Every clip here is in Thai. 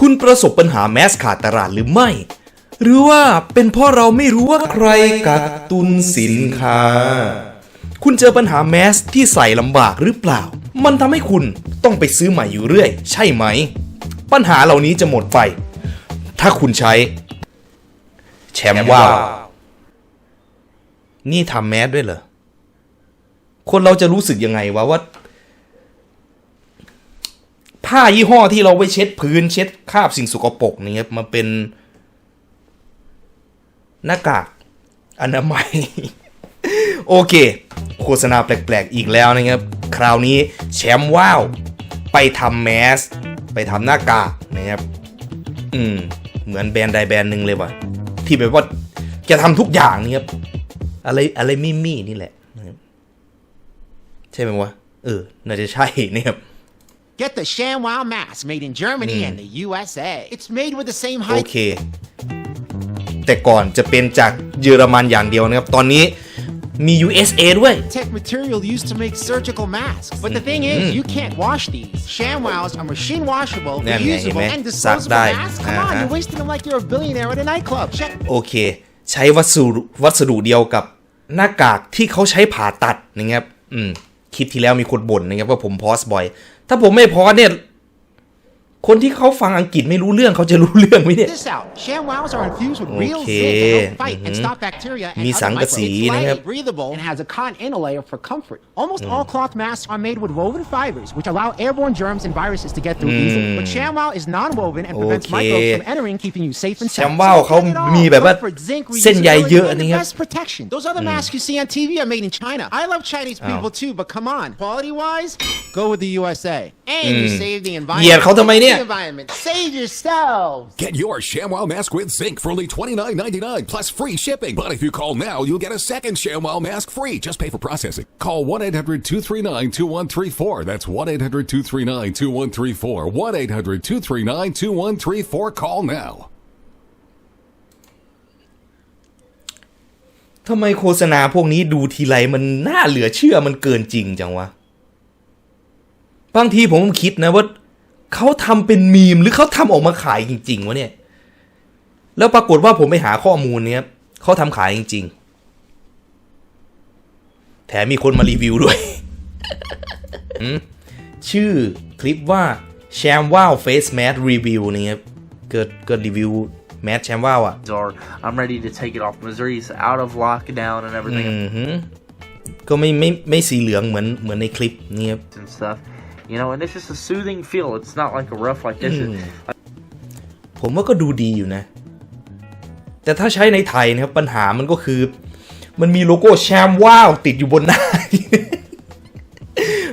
คุณประสบปัญหาแมสขาดตลาดหรือไม่ หรือว่าเป็นเพราะเราไม่รู้ว่าใครกักตุนสินค้า คุณเจอปัญหาแมสที่ใส่ลำบากหรือเปล่า มันทำให้คุณต้องไปซื้อใหม่อยู่เรื่อย ใช่ไหม ปัญหาเหล่านี้จะหมดไป ถ้าคุณใช้ แชมป์ว่าวนี่ทำแมสด้วยเหรอคนเราจะรู้สึกยังไงวะว่า ผ้ายี่ห้อที่เราไว้เช็ดพื้นเช็ดคราบสิ่งสกปรกนี่ครับมาเป็นหน้ากากอนามัย โอเค โฆษณาแปลกๆอีกแล้วนะครับ คราวนี้แชมป์ว้าว ไปทำแมส ไปทำหน้ากากนะครับ อืม เหมือนแบรนด์ใดแบรนด์หนึ่งเลยว่ะ ที่แบบว่าจะทำทุกอย่างนี่ครับ อะไรอะไรมิมี่นี่แหละ ใช่ไหมวะ เออ น่าจะใช่นะครับ Get the ShamWow mask made in Germany and the USA. It's made with the same โอ high เค แต่ก่อนจะเป็นจากเยอรมันอย่างเดียวนะครับ ตอนนี้มี USA ด้วย tech material used to make surgical masks. But the thing is, you can't wash these. ShamWows are machine washable, Yeah, yeah, reusable, yeah, and man. disposable Suck masks. die. Come on, Uh-huh. you're wasting them like you're a billionaire at a nightclub. Check โอเค ใช้วัสดุวัสดุเดียวกับหน้ากากที่เขาใช้ผ่าตัดนะครับ อืม คลิปที่แล้วมีคนบ่นนะครับว่าผมพอสบ่อย ถ้าผมไม่พอเนี่ย คนที่เขาฟังอังกฤษไม่รู้เรื่องเขาจะรู้เรื่องไหมเนี่ย this out. ShamWows are infused with real Okay. zinc to help fight and Mhm. stop bacteria and มี other สังกะสี microbes. It's นะครับ light, breathable, and has a cotton inner layer for comfort. Almost all cloth masks are made with woven fibers, which allow airborne germs and viruses to get through easily. But ShamWow is non-woven and prevents Okay. microbes from entering, keeping you safe and sound. แชมป์ว่าวเขามีแบบว่า Comfort, zinc, เส้นใยเยอะ reusability, and the นะครับ best protection. Those other masks you see on TV are made in China. I love Chinese people too, but come on, quality-wise, go with the USA. And you save the เหยียด environment. เขาทำไมเนี่ย The environment. Save yourselves. Get your ShamWow mask with zinc for only $29.99 plus free shipping. But if you call now, you'll get a second ShamWow mask free. Just pay for processing. Call 1 800 239 2134. That's 1 800 239 2134. 1 800 239 2134. Call now. ทำไมโฆษณาพวกนี้ดูทีไรมันน่าเหลือเชื่อมันเกินจริงจังวะ บางทีผมก็คิดนะว่าเขาทำเป็นมีมหรือเขาทำออกมาขายจริง ๆวะเนี่ย แล้วปรากฏว่าผมไปหาข้อมูลเนี้ยเขาทำขายจริง ๆ แถมมีคนมารีวิวด้วยอืมชื่อคลิปว่าแชมว้าวเฟสแมสรีวิวนี่ครับเกิดเกิดรีวิวแมสแชมว้าวอะ or I'm ready to take it off. Missouri's out of lockdown and everything อือหือก็ไม่ไม่ไม่สีเหลืองเหมือนเหมือนในคลิปนี่ครับ and stuff. You know, and it's just a soothing feel. It's not like a rough like this. ผมว่าก็ดูดีอยู่นะ แต่ถ้าใช้ในไทยนะครับ ปัญหามันก็คือ มันมีโลโก้แชมว้าวติดอยู่บนหน้า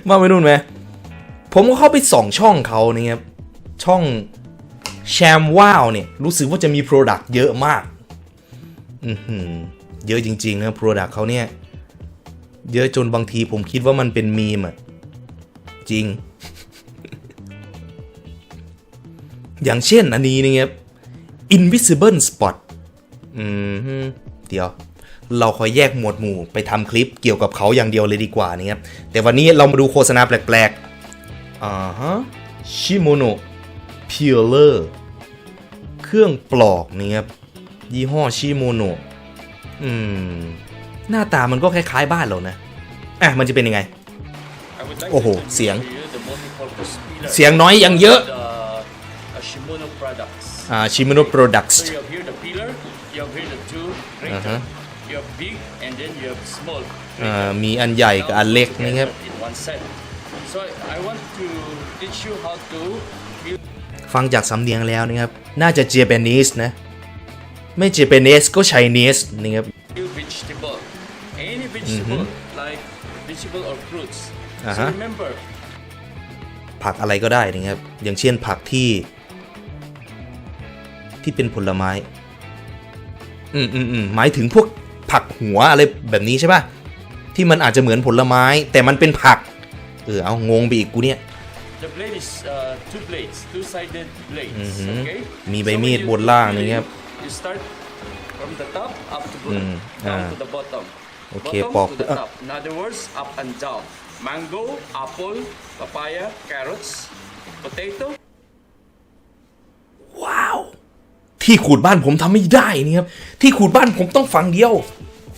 มาไปนู่นไหม ผมก็เข้าไปส่องช่องเขานี่ครับ ช่องแชมว้าวเนี่ย รู้สึกว่าจะมีโปรดักต์เยอะมากอือหือเยอะจริง ๆ นะโปรดักต์เขาเนี่ย เยอะจนบางทีผมคิดว่ามันเป็นมีมอะ จริง อย่างเช่นอันนี้นะครับ invisible spot อืมเดี๋ยว เราคอยแยกหมวดหมู่ไปทำคลิปเกี่ยวกับเขาอย่างเดียวเลยดีกว่านะครับ แต่วันนี้เรามาดูโฆษณาแปลกๆ อ่าฮะ ชิโมโนพิลเลอร์เครื่องปลอกนี่ครับ ยี่ห้อชิโมโนอืม หน้าตามันก็คล้ายๆบ้านเรานะ อะ มันจะเป็นยังไง โอ้โห เสียง เสียงน้อยยังเยอะ uh, Shimono products. อ่าชิโมโนโปรดักต์ So you have here the pillar, you have here the two grater. Uh-huh. You have big and then you have small. อ่ามีอันใหญ่กับอันเล็กนะครับ In one set. So I, I want to teach you how to build ฟังจากสำเนียงแล้วนะครับ น่าจะ Japanese นะ ไม่ Japanese ก็ Chinese นะครับ vegetable. Any vegetable like vegetable or fruits. Uh-huh. So remember, ผักอะไรก็ได้นะครับ อย่างเช่นผักที่ ที่เป็นผลไม้ อืมอืมอืมหมายถึงพวกผักหัวอะไรแบบนี้ใช่ป่ะ ที่มันอาจจะเหมือนผลไม้ แต่มันเป็นผัก เออเอางงไปอีกกูเนี่ย the blade is uh, two blades, two-sided blades. Mhm. Okay. มีใบ So when มีด you บนล่าง do นี่ blade, ครับ You start from the top up to bottom, Mm, down ah. to the bottom. Okay, bottom pop. to the Ah. top. In other words, up and down. Mango, apple, papaya, carrots, potato. ที่ขูดบ้านผมทำไม่ได้นี่ครับ ที่ขูดบ้านผมต้องฝั่งเดียว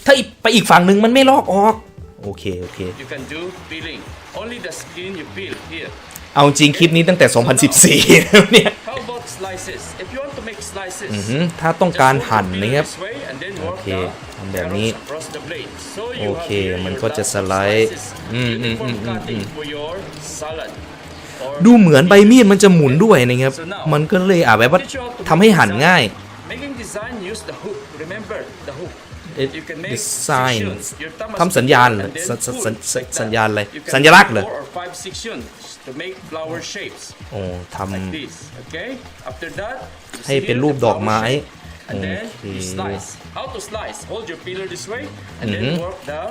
ถ้าไปอีกฝั่งหนึ่งมันไม่ลอกออกโอเค โอเค You can do peeling. Only the skin you peel here. เอาจริงคลิปนี้ตั้งแต่ 2014แล้วเนี่ย How about slices? If you want to make slices, หืมถ้าต้องการ just hold หั่น the นะ peeler ครับ this way and then work โอเค the ทำแบบนี้ carrots across the blade. So you โอ have เค here มัน your ก็จะ lots ส of ไลด์ slices, อืมอืมอืม uniform อืมอื cutting ม for your salad. Or ดูเหมือนใบมีดมันจะหมุนด้วยนะครับ มันก็เลยอาจแบบว่าทำให้หั่นง่าย making design use the hook. Remember the hook. It You can make design sections. Your thumb ทำสัญญาณเหรอ and then สัญสัญ pull สัญ like that. สัญญาณอะไร You can สัญลักษณ์เหรอ make four or five sections to make flower shapes โอ้ท like this. Okay. After that, you ให้ see เป็น here รูป the ดอก flower ไม้ shape. And then โอ you เค slice. How to slice? Hold your peeler this way and then work the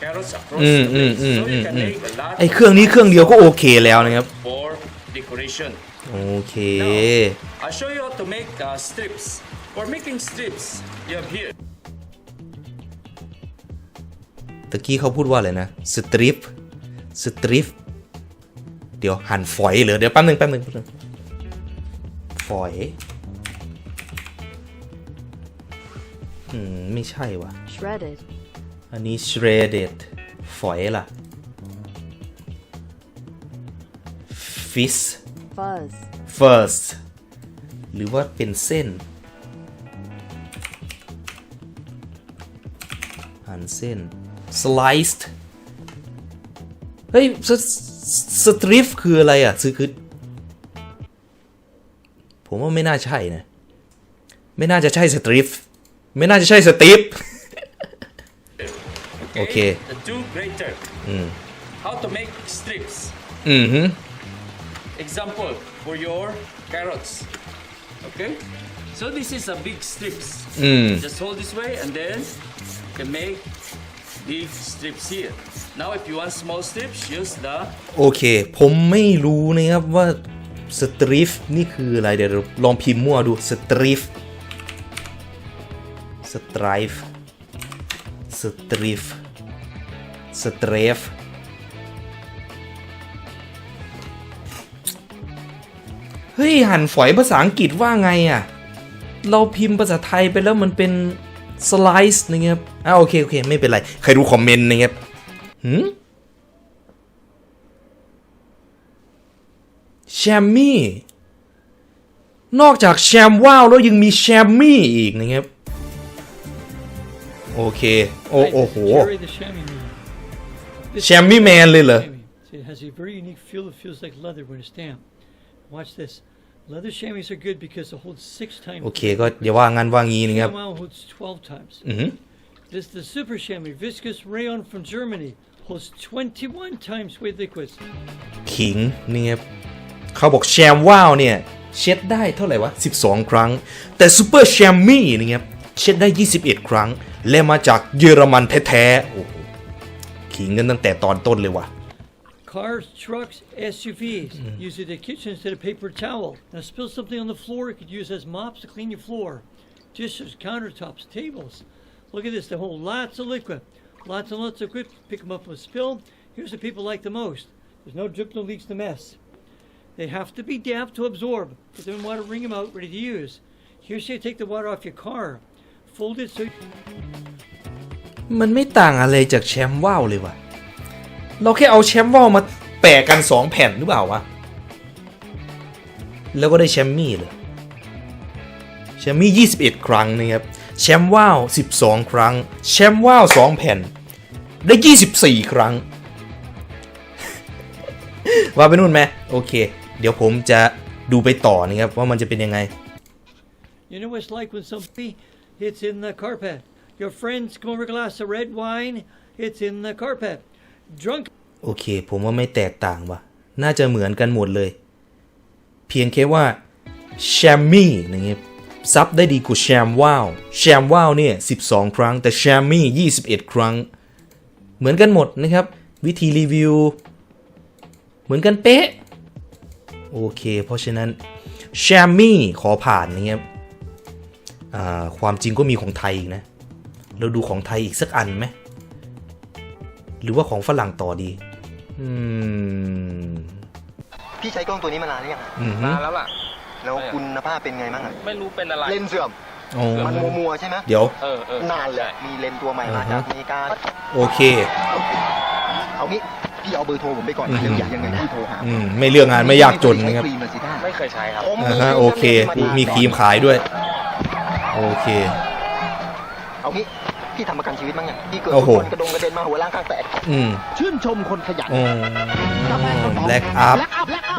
carrots across อืม the อืม blades. อืม So อื you ม can อืม make a lot ไอเครื่องนี้เครื่องเดียวก็โอเคแล้วนะครับ for decoration. โอเค Now, I'll show you how to make uh, strips. For making strips, you have here ตะกี้เขาพูดว่าอะไรนะสตริปสตริปเดี๋ยวหั่นฝอยเหรอเดี๋ยวแป๊บนึงแป๊บนึงแป๊บนึงฝอย อืม ไม่ใช่ว่ะ shredded, อันนี้ shredded ฝอยล่ะ fish fuzz, first หรือว่าเป็นเส้น หั่นเส้น sliced เฮ้ยสสตริฟคืออะไรอะคือคือ ผมว่าไม่น่าใช่นะ ไม่น่าจะใช่สตริฟ ไม่น่าจะใช่สติฟ Okay. Okay. The two grater. How to make strips. อือฮึ Example for your carrots. Okay. So this is a big strips. Just hold this way and then you can make big strips here. Now if you want small strips, use the โอเค ผมไม่รู้นะครับว่าสตริฟนี่คืออะไรเดี๋ยวเราลองพิมพ์มั่วดูสตริฟ สไตรฟสตริฟสเตรฟเฮ้ย หันฝอยภาษาอังกฤษว่าไงอะ เราพิมพ์ภาษาไทยไปแล้วมันเป็นสไลซ์นะครับอ่าโอเค โอเค ไม่เป็นไร ใครรู้คอมเมนต์นะครับหืมแชมมี่ นอกจากแชมว้าวแล้วยังมีแชมมี่อีกนะครับ โอเค โอ้โอ้โห Jerry the chamois man. This Chamois man เลยเหรอ chamois. See, it has a very unique feel. It feels like leather when it's damp. Watch this. Leather chamois are good because it holds six times. โอเคก็อย่าว่างั้นว่างี้นะครับ Chamois holds 12 times. อือหือ This the super chamois, viscous rayon from Germany, holds 21 times weight liquids. ขิงนี่ครับเขาบอกแชมว้าวเนี่ยเช็ดได้เท่าไหร่วะ 12 ครั้ง แต่ซูเปอร์แชมมี่นะครับเช็ดได้ 21 ครั้ง และมาจากเยอรมันแท้ๆ โอ้โหขิงกันตั้งแต่ตอนต้นเลยว่ะ Cars, trucks, SUVs use it in the kitchen instead of paper towel. Now, spill something on the floor, you could use as mops to clean your floor. Dishes, countertops, tables. Look at this, they hold lots of liquid. Lots and lots of liquid, pick them up with spill. Here's what people like the most. There's no drip, no leaks, no mess. They have to be damp to absorb, but then water wring them out, ready to use. Here's how you take the water off your car. Fold it so มันไม่ต่างอะไรจากแชมป์ว่าวเลยว่ะ เราแค่เอาแชมป์ว่าวมาแปะกันสองแผ่นหรือเปล่าวะ แล้วก็ได้แชมป์มี่เลย แชมป์มี่21 ครั้งนะครับ แชมป์ว่าว12 ครั้ง แชมป์ว่าว2แผ่น ได้ 24 ครั้ง ว่าไปนู่นไหมโอเค เดี๋ยวผมจะดูไปต่อนะครับว่ามันจะเป็นยังไง You know what it's like when somebody it's in the carpet. Your friends come over a glass of red wine, it's in the carpet. Drunk โอเค ผมว่าไม่แตกต่างว่ะ น่าจะเหมือนกันหมดเลย เพียงแค่ว่าแชมมี่นะครับซับได้ดีกว่าแชมว้าวแชมว้าวเนี่ย 12 ครั้ง แต่แชมมี่21 ครั้ง เหมือนกันหมดนะครับ วิธีรีวิว เหมือนกันเป๊ะ โอเค เพราะฉะนั้นแชมมี่ขอผ่านนะครับ ความจริงก็มีของไทยอีกนะ เราดูของไทยอีกสักอันไหม หรือว่าของฝรั่งต่อดี อืม พี่ใช้กล้องตัวนี้มานานหรือยังอืมนานแล้วล่ะ แล้วคุณภาพเป็นไงบ้างอะไม่รู้เป็นอะไร เลนส์เสื่อมอ๋อมันมัวๆใช่ไหมเดี๋ยว เออเออนานเลย มีเลนส์ตัวใหม่มาจากอเมริกา โอเค เอางี้พี่เอาเบอร์โทรผมไปก่อนอืมเดี๋ยวอยากยังไงพี่โทรหาอืม ไม่เรื่องงานไม่ยากจนนะครับใช้ครีมมาสิท่าไม่เคยใช้ครับ ผมอ่าฮะโอเค มีครีมขายด้วย โอเค เอางี้พี่ทำประกันชีวิตมั้งเนี่ยพี่เกิดโอ้โหคนกระดงกระเด็นมาหัวล้างข้างแตกอืมชื่นชมคนขยันอ๋อแลกอัพ Black up, black up.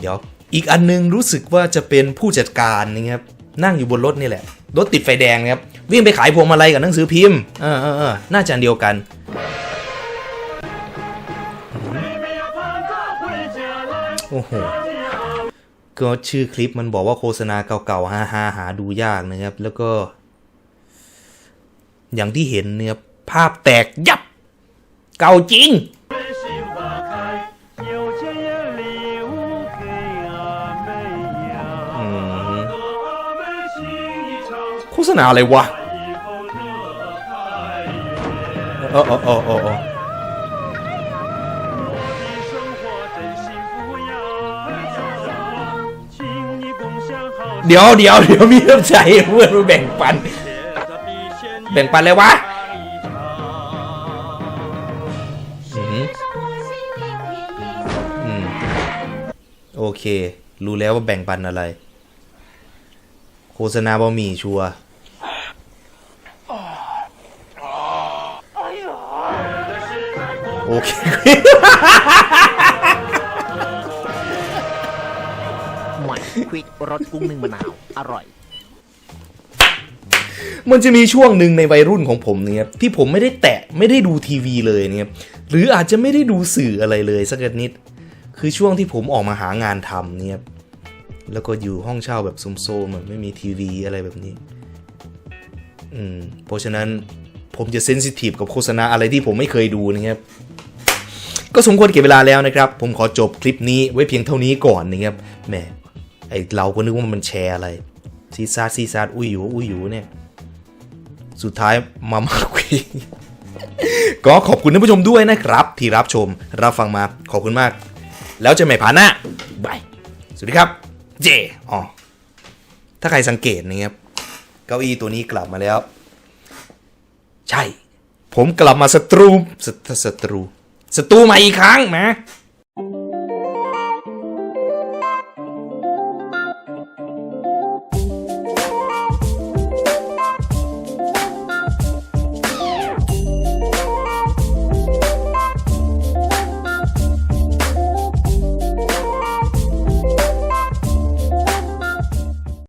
เดี๋ยวอีกอันนึงรู้สึกว่าจะเป็นผู้จัดการนะครับนั่งอยู่บนรถนี่แหละ รถติดไฟแดงนะครับ วิ่งไปขายพวงมาลัยกับหนังสือพิมพ์เออเออเออน่าจะอันเดียวกัน โอ้โห ก็ชื่อคลิปมันบอกว่าโฆษณาเก่าๆฮาฮาหาดูยากนะครับ แล้วก็ อย่างที่เห็นเนี่ยภาพแตกยับ เก่าจริงโฆษณาอะไรวะ เออเออเออเออ เดี๋ยวเดี๋ยวเดี๋ยวมีน้ำใจเพื่อนมาแบ่งปัน แบ่งปันเลยวะอืมอืมโอเค รู้แล้วว่าแบ่งปันอะไร โฆษณาบะหมี่ชัวโอเค ควิกรสกุ้งนึ่งมะนาว อร่อย มันจะมีช่วงหนึ่งในวัยรุ่นของผมเนี่ยที่ผมไม่ได้แตะไม่ได้ดูทีวีเลยเนี่ยหรืออาจจะไม่ได้ดูสื่ออะไรเลยสักนิด คือช่วงที่ผมออกมาหางานทำเนี่ยแล้วก็อยู่ห้องเช่าแบบซุมโซมๆอะไม่มีทีวีอะไรแบบนี้ อืม เพราะฉะนั้นผมจะเซนซิทีฟกับโฆษณาอะไรที่ผมไม่เคยดูนะครับ ก็สมควรเก็บเวลาแล้วนะครับ ผมขอจบคลิปนี้ไว้เพียงเท่านี้ก่อนนะครับ แหม ไอเราก็นึกว่ามันแชร์อะไรซีซาดซีซาดอุ้ยอยู่อุ้ยอยู่เนี่ยสุดท้ายมามาคุยก็ขอบคุณท่านผู้ชมด้วยนะครับ ที่รับชมรับฟังมาขอบคุณมาก แล้วเจอกันใหม่ผ่านหน้าบายสวัสดีครับ เจอ๋อถ้าใครสังเกตนะครับเก้าอี้ตัวนี้กลับมาแล้ว ใช่ ผมกลับมาสตรูสตสตรูสตรูมาอีกครั้งนะ